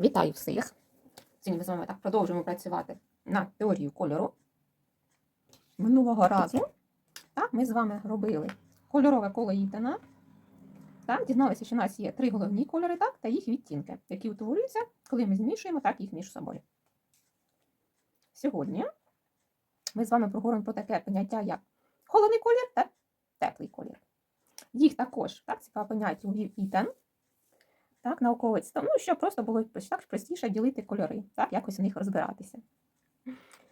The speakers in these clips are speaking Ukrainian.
Вітаю всіх! Сьогодні ми з вами так продовжуємо працювати над теорією кольору. Минулого разу так, ми з вами робили кольорове коло Ітана. Так, дізналися, що у нас є три головні кольори так, та їх відтінки, які утворюються, коли ми змішуємо так, їх між собою. Сьогодні ми з вами проговоримо про таке поняття, як холодний колір та теплий колір. Їх також так, цікаве поняття увів Ітан так, науковець, ну, щоб просто було так простіше ділити кольори, так, якось у них розбиратися.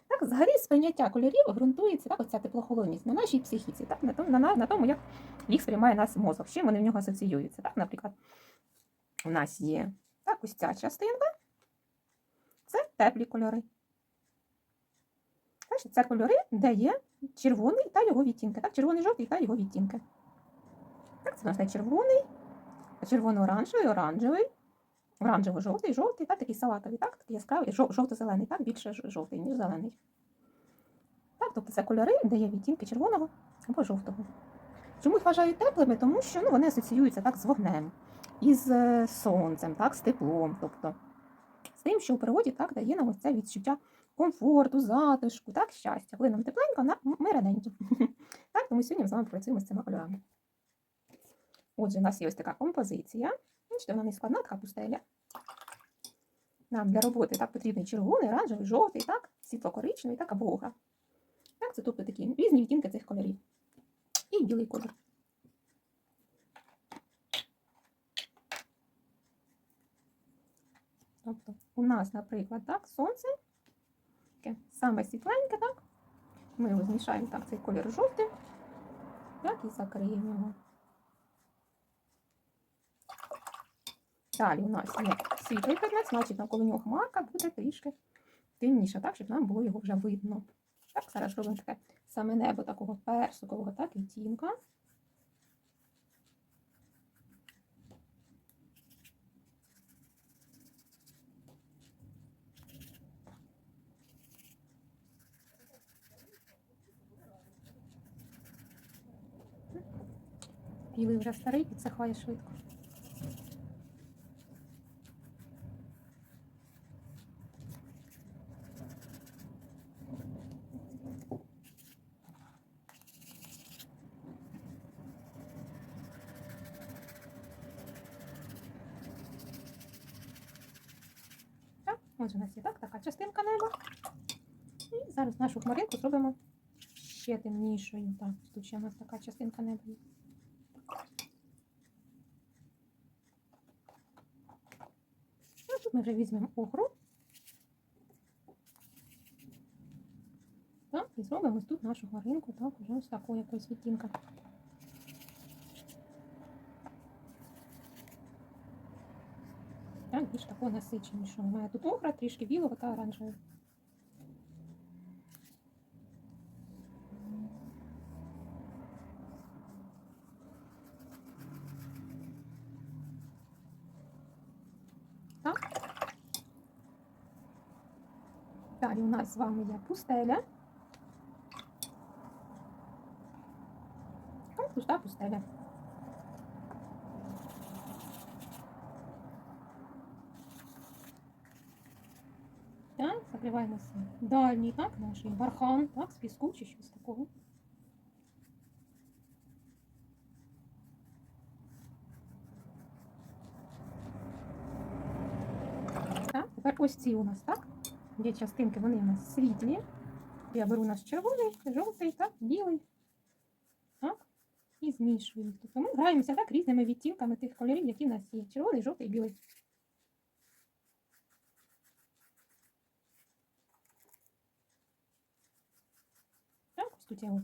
Так, взагалі сприйняття кольорів ґрунтується так, оця теплохолодність на нашій психіці, так, на, тому, на, на тому, як їх сприймає нас мозок, з чим вони в нього асоціюються. Так, Наприклад, у нас є так, ось ця частинка, це теплі кольори. Так, Це кольори, де є червоний та його відтінки. Так, Червоний жовтий та його відтінки. Так, Це у нас не червоний, червоно-оранжевий, оранжевий, оранжево-жовтий, жовтий, та такий салатовий, так, такий яскравий, жовто-зелений, так, більше жовтий, ніж зелений. Так, тобто це кольори, де є відтінки червоного або жовтого. Чому їх вважають теплими? Тому що ну, вони асоціюються так з вогнем, із е, сонцем, так, з теплом, тобто з тим, що у природі так дає нам ось це відчуття комфорту, затишку, так, щастя. Коли нам тепленько, ми раденькі. Так, тому сьогодні ми з вами працюємо з цими кольорами. Отже, у нас є ось така композиція. Бачите, вона не складна, така пустеля. Нам для роботи так потрібний червоний, оранжевий, жовтий, так, світло-коричневий, так, або. Так, це тобто такі різні відтінки цих кольорів. І білий колір. Тобто у нас, наприклад, так, сонце, таке саме світленьке, так? Ми його змішаємо так, цей колір жовтий, так, і закриємо його. Далі у нас є світлий предмет, значить навколо нього хмарка буде трішки темніша, так, щоб нам було його вже видно. Так, зараз робимо таке саме небо такого персикового, так, відтінка. Білий вже старий, підсихає швидко. Отже, у нас є так, така частинка неба. І зараз нашу хмаринку зробимо ще темнішою. Так, тут ще у нас така частинка неба є. Ну, тут ми вже візьмемо охру. Так, і зробимо ось тут нашу хмаринку, так, уже ось такого якогось відтінка. Більш такого насиченішого. Має тут охра, трішки білого та оранжевого. Далі у нас з вами є пустеля. Ось пуста пустеля. Так, закриваємося. Дальній, так, наш бархан, так, з піску чи щось такого. Так, тепер ось ці у нас, так? Є частинки, вони у нас світлі. Я беру наш червоний, жовтий, так, білий. Так, і змішую. Тобто ми граємося так різними відтінками тих кольорів, які в нас є. Червоний, жовтий, білий. Тут я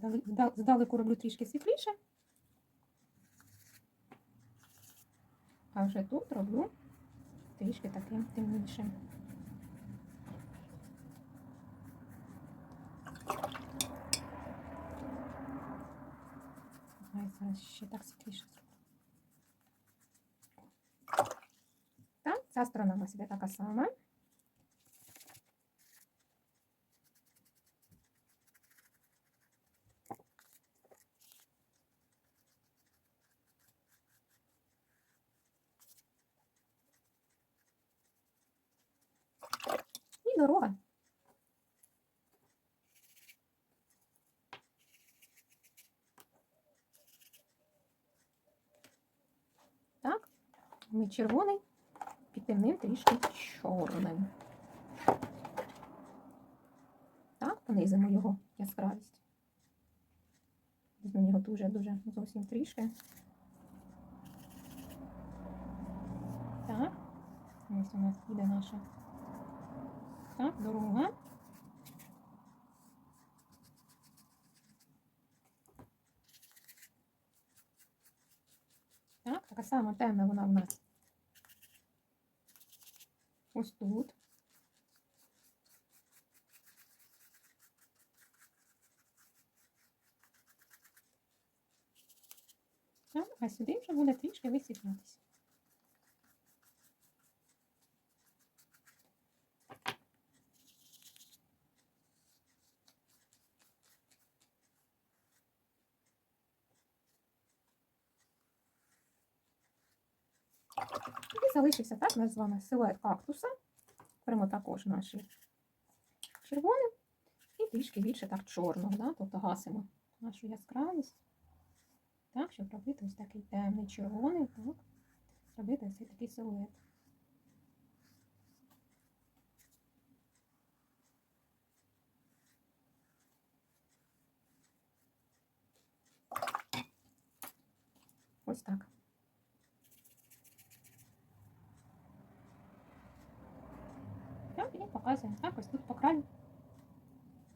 здалеку роблю трішки світліше. А вже тут роблю трішки таким темнішим. Зараз ще так світліше зроблю. Так, ця сторона у нас іде така сама. Дорога. Так, ми червоний, підтемним трішки чорним. Так, понизимо його яскравість. Візьмемо його дуже-дуже зовсім трішки. Так, ось у нас іде наша так, дорога. Так, така сама темна вона в нас. Ось тут. Так, а сюди вже буде трішки висвітлятися. І залишився так у силует кактуса. Беремо також наші червоним і трішки більше так чорного, да? тобто гасимо нашу яскравість. Так, щоб робити ось такий темний червоний, так, зробити ось такий силует. Ось так. Так. Так, ось тут по краю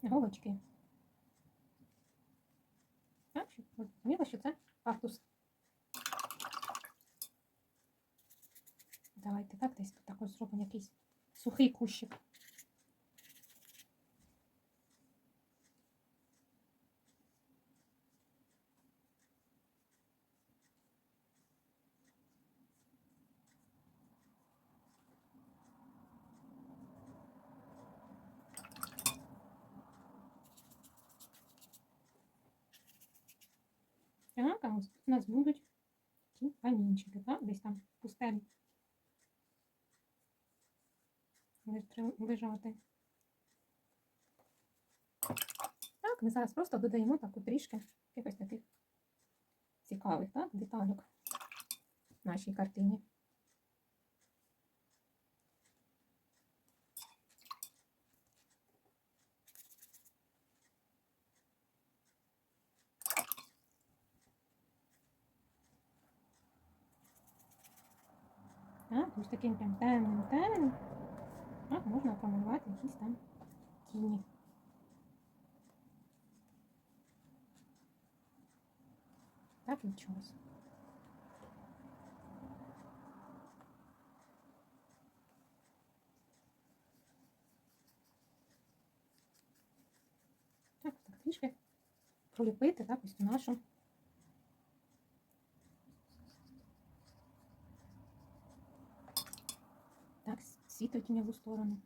голочки. Так, щоб ви що це картус. Давайте так, десь тут також зробимо якийсь сухий кущик. Тут у нас будуть такі камінчики, так? Десь там пустелі. Лежати. Так, ми зараз просто додаємо таку трішки якихось таких цікавих так, деталюк нашій картині. Так, ось таким прям темним темним. Так, можна промалювати якісь там тіні. Так від чогось. Так, так трішки проліпити так, ось нашу Так, світло тіньову сторону.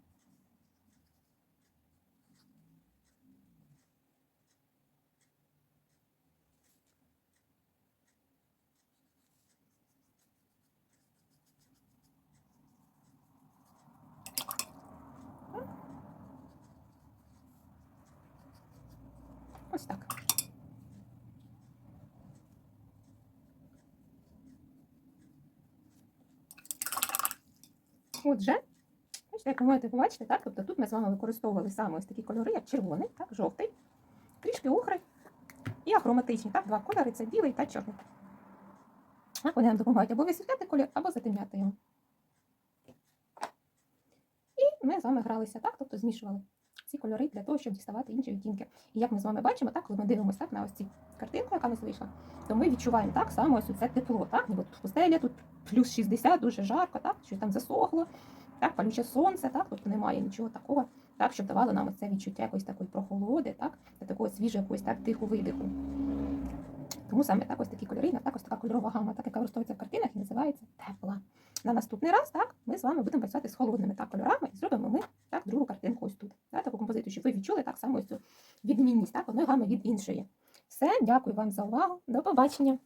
Так. Ось так. Отже, бачите, як ви можете побачити, так? Тобто тут ми з вами використовували саме ось такі кольори, як червоний, так, жовтий, трішки охри і ахроматичні. Так, два кольори це білий та чорний. Так, вони нам допомагають або висвітляти колір, або затемняти його. І ми з вами гралися так, тобто змішували ці кольори для того, щоб діставати інші відтінки. І як ми з вами бачимо, так, коли ми дивимося так, на ось цю картинку, яка нас вийшла, то ми відчуваємо так само ось це тепло. Так? Ніби тут пустеля, тут плюс 60, дуже жарко, так? що там засохло, так, палюче сонце, так? тобто немає нічого такого, так, щоб давало нам це відчуття якоїсь такої прохолоди, так? та такого свіжого якогось так тиху видиху. Тому саме так ось такі кольори, так ось така кольорова гама, так яка використовується в картинах і називається тепла. На наступний раз так, ми з вами будемо працювати з холодними так, кольорами і зробимо ми так, другу картинку ось тут. Так, таку композицію, щоб ви відчули так само ось цю відмінність так, одної гами від іншої. Все, дякую вам за увагу. До побачення!